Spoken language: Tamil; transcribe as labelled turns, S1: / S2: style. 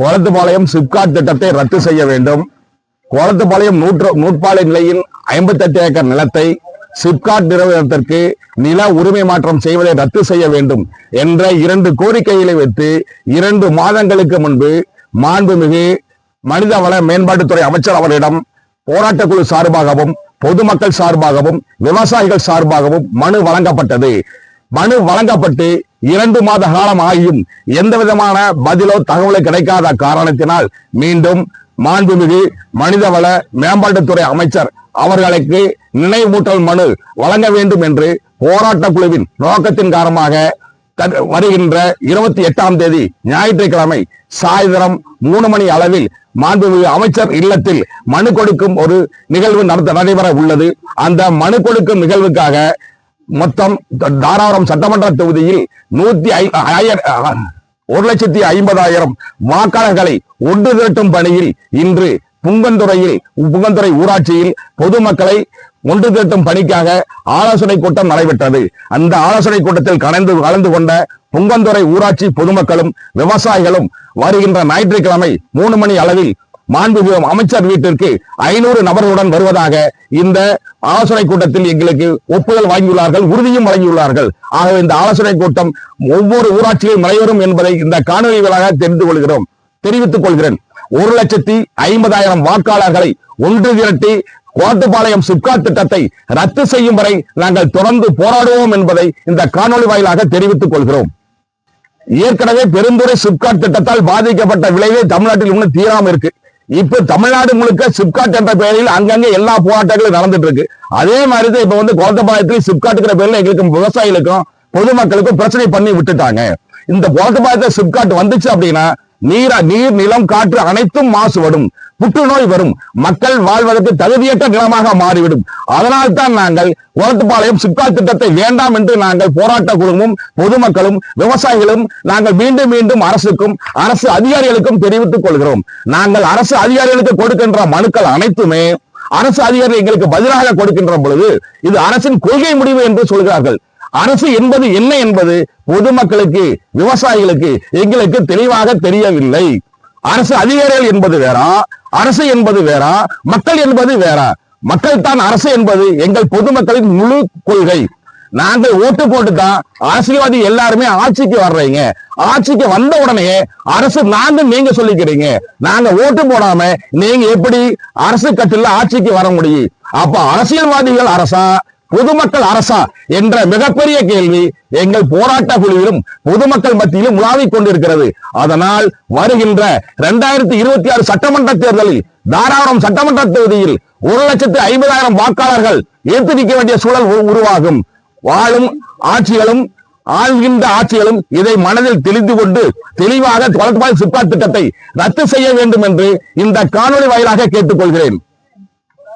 S1: கோலத்துப்பாளையம் சிப்காட் திட்டத்தை ரத்து செய்ய வேண்டும். கோலத்துப்பாளையம் நூற்று நூற்பாலை நிலையின் ஐம்பத்தி எட்டு ஏக்கர் நிலத்தை சிப்காட் நிறுவனத்திற்கு நில உரிமை மாற்றம் செய்வதை ரத்து செய்ய வேண்டும் என்ற இரண்டு கோரிக்கைகளை வைத்து இரண்டு மாதங்களுக்கு முன்பு மாண்புமிகு மனிதவள மேம்பாட்டுத்துறை அமைச்சர் அவரிடம் போராட்டக் குழு சார்பாகவும் பொதுமக்கள் சார்பாகவும் விவசாயிகள் சார்பாகவும் மனு வழங்கப்பட்டது. மனு வழங்கப்பட்டு இரண்டு மாத காலம் ஆகியும் எந்த விதமான பதிலோ தகவலோ கிடைக்காத காரணத்தினால் மீண்டும் மாண்புமிகு மனிதவள மேம்பாட்டுத்துறை அமைச்சர் அவர்களுக்கு நினைவூட்டல் மனு வழங்க வேண்டும் என்று போராட்ட குழுவின் நோக்கத்தின் காரணமாக வருகின்ற இருபத்தி எட்டாம் தேதி ஞாயிற்றுக்கிழமை சாயந்தரம் மூணு மணி அளவில் மாண்புமிகு அமைச்சர் இல்லத்தில் மனு கொடுக்கும் ஒரு நிகழ்வு நடத்த நடைபெற உள்ளது. அந்த மனு கொடுக்கும் நிகழ்வுக்காக மொத்தம் தாராபுரம் சட்டமன்ற தொகுதியில் நூத்தி ஒரு லட்சத்தி ஐம்பதாயிரம் வாக்காளர்களை ஒன்று திரட்டும் பணியில் இன்று புங்கந்துறையில் புங்கந்துறை ஊராட்சியில் பொதுமக்களை ஒன்று திரட்டும் பணிக்காக ஆலோசனை கூட்டம் நடைபெற்றது. அந்த ஆலோசனை கூட்டத்தில் கலந்து கலந்து கொண்ட புங்கந்துறை ஊராட்சி பொதுமக்களும் விவசாயிகளும் வருகின்ற ஞாயிற்றுக்கிழமை மூணு மணி அளவில் மாண்புமிகு அமைச்சர் வீட்டிற்கு ஐநூறு நபர்களுடன் வருவதாக இந்த ஆலோசனை கூட்டத்தில் எங்களுக்கு ஒப்புதல் வாங்கியுள்ளார்கள் உறுதியும் வழங்கியுள்ளார்கள். ஆகவே இந்த ஆலோசனை கூட்டம் ஒவ்வொரு ஊராட்சியிலும் நடைபெறும் என்பதை இந்த காணொலிகளாக தெரிந்து கொள்கிறோம். தெரிவித்துக் கொள்கிறேன். ஒரு லட்சத்தி ஐம்பதாயிரம் வாக்காளர்களை ஒன்று திரட்டி கோட்டுப்பாளையம் சிப்காட் திட்டத்தை ரத்து செய்யும் வரை நாங்கள் தொடர்ந்து போராடுவோம் என்பதை இந்த காணொலி வாயிலாக தெரிவித்துக் கொள்கிறோம். ஏற்கனவே பெருந்துறை சிப்காட் திட்டத்தால் பாதிக்கப்பட்ட விளைவே தமிழ்நாட்டில் இன்னும் தீராம இருக்கு. இப்ப தமிழ்நாடு முழுக்க சிப்காட் என்ற பெயரில் அங்கங்க எல்லா போராட்டங்களும் நடந்துட்டு இருக்கு அதே மாதிரி தான் இப்ப வந்து கோத்தபாளையத்தில் சிப்காட்டுங்கிற பேர்ல எங்களுக்கு விவசாயிகளுக்கும் பொதுமக்களுக்கும் பிரச்சனை பண்ணி விட்டுட்டாங்க. இந்த கோத்தபாளையத்தில் சிப்காட் வந்துச்சு அப்படின்னா நீர நீர் நிலம் காற்று அனைத்தும் மாசுபடும். புற்றுநோய் வரும். மக்கள் வாழ்வதற்கு தகுதியற்ற நிலமாக மாறிவிடும். அதனால் தான் நாங்கள் குளத்துப்பாளையம் சிப்கா திட்டத்தை வேண்டாம் என்று நாங்கள் போராட்ட குழுவும் பொதுமக்களும் விவசாயிகளும் நாங்கள் மீண்டும் மீண்டும் அரசுக்கும் அரசு அதிகாரிகளுக்கும் தெரிவித்துக் கொள்கிறோம். நாங்கள் அரசு அதிகாரிகளுக்கு கொடுக்கின்ற மனுக்கள் அனைத்துமே அரசு அதிகாரிகள் எங்களுக்கு பதிலாக கொடுக்கின்ற பொழுது இது அரசின் கொள்கை முடிவு என்று சொல்கிறார்கள். அரசு என்பது என்ன என்பது பொதுமக்களுக்கு விவசாயிகளுக்கு எங்களுக்கு தெளிவாக தெரியவில்லை. அரசு அதிகாரிகள் என்பது வேற அரசு என்பது வேறா மக்கள் என்பது வேற. மக்கள் தான் அரசு என்பது எங்கள் பொதுமக்களின் முழு கொள்கை. நாங்கள் ஓட்டு போட்டு தான் அரசியல்வாதி எல்லாருமே ஆட்சிக்கு வர்றீங்க. ஆட்சிக்கு வந்த உடனே அரசு நாங்க நீங்க சொல்லிக்கிறீங்க. நாங்க ஓட்டு போடாம நீங்க எப்படி அரசு கட்டில ஆட்சிக்கு வர முடியும்? அப்ப அரசியல்வாதிகள் அரசா? பொதுமக்கள் அரசா என்ற மிகப்பெரிய கேள்வி எங்கள் போராட்ட குழுவிலும் பொதுமக்கள் மத்தியிலும் உலாவிக் கொண்டிருக்கிறது. அதனால் வருகின்ற இரண்டாயிரத்தி இருபத்தி ஆறு சட்டமன்ற தேர்தலில் தாராபுரம் சட்டமன்ற தொகுதியில் ஒரு லட்சத்து ஐம்பதாயிரம் வாக்காளர்கள் ஏற்று நிற்க வேண்டிய சூழல் உருவாகும். வாழும் ஆட்சிகளும் ஆள்கின்ற ஆட்சிகளும் இதை மனதில் தெளிந்து கொண்டு தெளிவாக தொடர்பாக திட்டத்தை ரத்து செய்ய வேண்டும் என்று இந்த காணொளி வாயிலாக கேட்டுக்கொள்கிறேன்.